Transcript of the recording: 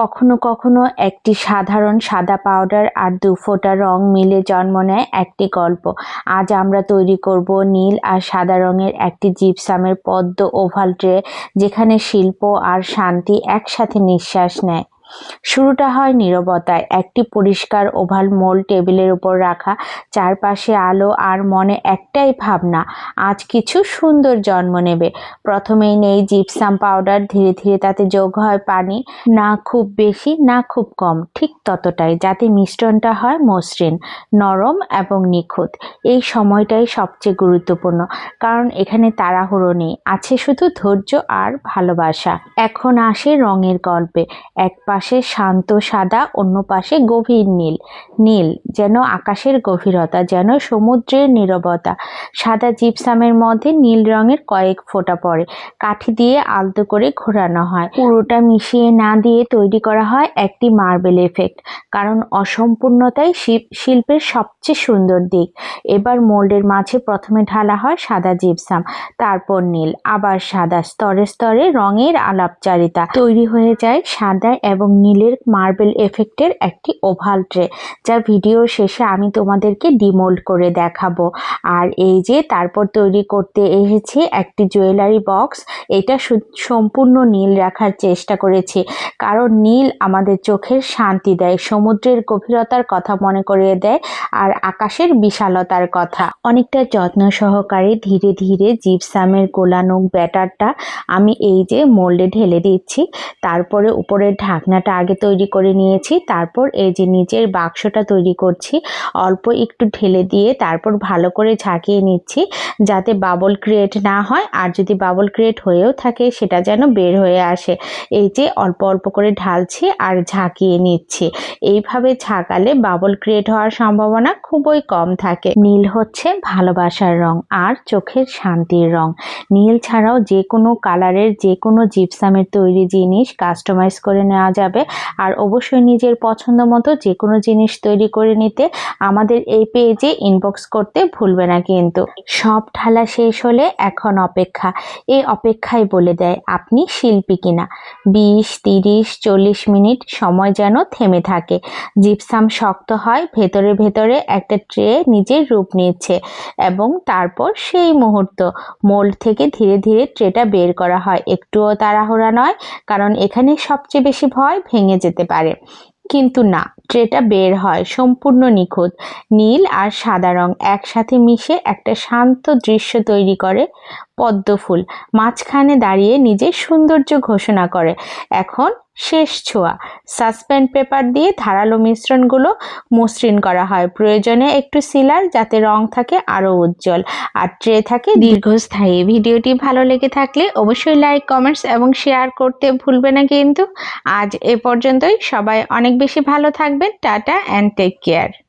কখনো কখনো একটি সাধারণ সাদা পাউডার আর দু ফোঁটা রং মিলে জন্ম নেয় একটি গল্প। আজ আমরা তৈরি করব নীল আর সাদা রঙের একটি জিপসামের পদ্ম ওভাল ট্রে যেখানে শিল্প আর শান্তি একসাথে নিঃশ্বাস নেয়। শুরুটা হয় নীরবতায়। একটি পরিষ্কার ওভাল মোল টেবিলের উপর রাখা, চারপাশে আলো আর মনে একটাই ভাবনা, আজ কিছু সুন্দর জন্ম নেবে। প্রথমেই নেই জিপসাম পাউডার ধীরে ধীরে তাতে যোগ হয় পানি। না খুব বেশি, না খুব কম, ঠিক ততটাই, যাতে মিশ্রণটা হয় মসৃণ, নরম এবং নিখুঁত। এই সময়টাই সবচেয়ে গুরুত্বপূর্ণ, কারণ এখানে তাড়াহুড়ো নেই, আছে শুধু ধৈর্য আর ভালোবাসা। এখন আসে রঙের গল্পে এক পাশে শান্ত, সাদা, অন্য পাশে গভীর নীল। নীল যেন আকাশের গভীরতা, যেন সমুদ্রের নীরবতা। সাদা জিপসামের মধ্যে নীল রঙের কয়েক ফোঁটা পড়ে। কাঠি দিয়ে আলতো করে ঘোরানো হয়। পুরোটা মিশিয়ে না দিয়ে তৈরি করা হয় একটি মার্বেল এফেক্ট, কারণ অসম্পূর্ণতাই শিল্পের সবচেয়ে সুন্দর দিক। এবার মোল্ডের মাঝে প্রথমে ঢালা হয় সাদা জিপসাম, তারপর নীল, আবার সাদা স্তরে স্তরে রঙের আলাপচারিতা। তৈরি হয়ে যায় সাদা এবং নীলের মার্বেল এফেক্টের একটি ওভাল ট্রে, যা ভিডিও শেষে আমি তোমাদেরকে ডিমোল্ড করে দেখাবো। আর এই যে তারপর তৈরি করতে এসেছি একটি জুয়েলারি বক্স, এটা সম্পূর্ণ নীল রাখার চেষ্টা করেছি। কারণ নীল আমাদের চোখের শান্তি দেয়, সমুদ্রের গভীরতার কথা মনে করিয়ে দেয়, আর আকাশের বিশালতার কথা। অনেকটা যত্ন সহকারে ধীরে ধীরে জিপসামের গোলানো ব্যাটারটা আমি এই যে মোল্ডে ঢেলে দিচ্ছি। তারপরে উপরের ঢাকনাটা আগে তৈরি করে নিয়েছি। তারপর এই যে নিচের বাক্সটা তৈরি করছি, অল্প একটু ঢেলে দিয়ে তারপর ভালো করে ঝাঁকিয়ে নিচ্ছি যাতে বাবল ক্রিয়েট না হয়। আর যদি বাবল ক্রিয়েট হয়েও থাকে, সেটা যেন বের হয়ে আসে। এই যে অল্প অল্প করে ঢালছি আর ঝাঁকিয়ে নিচ্ছি। এইভাবে ঝাঁকালে বাবল ক্রিয়েট হওয়ার সম্ভাবনা খুবই কম থাকে। নীল হচ্ছে ভালোবাসার রং আর চোখের শান্তির রং। নীল ছাড়াও যে কোনো কালারের যে কোনো জিপসামের তৈরি জিনিস কাস্টমাইজ করে নেওয়া যাবে। আর অবশ্যই নিজের পছন্দ মতো যে কোনো জিনিস তৈরি করে নিতে আমাদের এই পেজে ইনবক্স করতে ভুলবে না কিন্তু। সব ঢালা শেষ হলে এখন অপেক্ষা। এই অপেক্ষায় বলে দেয়, আপনি শিল্পী কিনা? বিশ, তিরিশ, চল্লিশ মিনিট সময় যেন থেমে থাকে। জিপসাম শক্ত হয়, ভেতরে ভেতরে একটা ট্রে নিজের রূপ নিচ্ছে এবং তারপর সেই মুহূর্ত। মোল্ড থেকে ধীরে ধীরে ট্রেটা বের করা হয়। একটুও তাড়াহুড়া নয়, কারণ এখানে সবচেয়ে বেশি ভয় ভেঙে যেতে পারে। কিন্তু না, ট্রেটা বের হয় সম্পূর্ণ নিখুঁত। নীল আর সাদা রং একসাথে মিশে একটা শান্ত দৃশ্য তৈরি করে পদ্ম ফুল মাঝখানে দাঁড়িয়ে নিজের সৌন্দর্য ঘোষণা করে। এখন শেষ ছোঁয়া। সাসপেন্ড পেপার দিয়ে ধারালো মিশ্রণগুলো মসৃণ করা হয়। প্রয়োজনে একটু সিলার যাতে রং থাকে আরও উজ্জ্বল। আর ট্রে থাকে দীর্ঘস্থায়ী। ভিডিওটি ভালো লেগে থাকলে অবশ্যই লাইক, কমেন্টস এবং শেয়ার করতে ভুলবে না কিন্তু। আজ এ পর্যন্তই। সবাই অনেক বেশি ভালো থাকবেন। Tata and take care.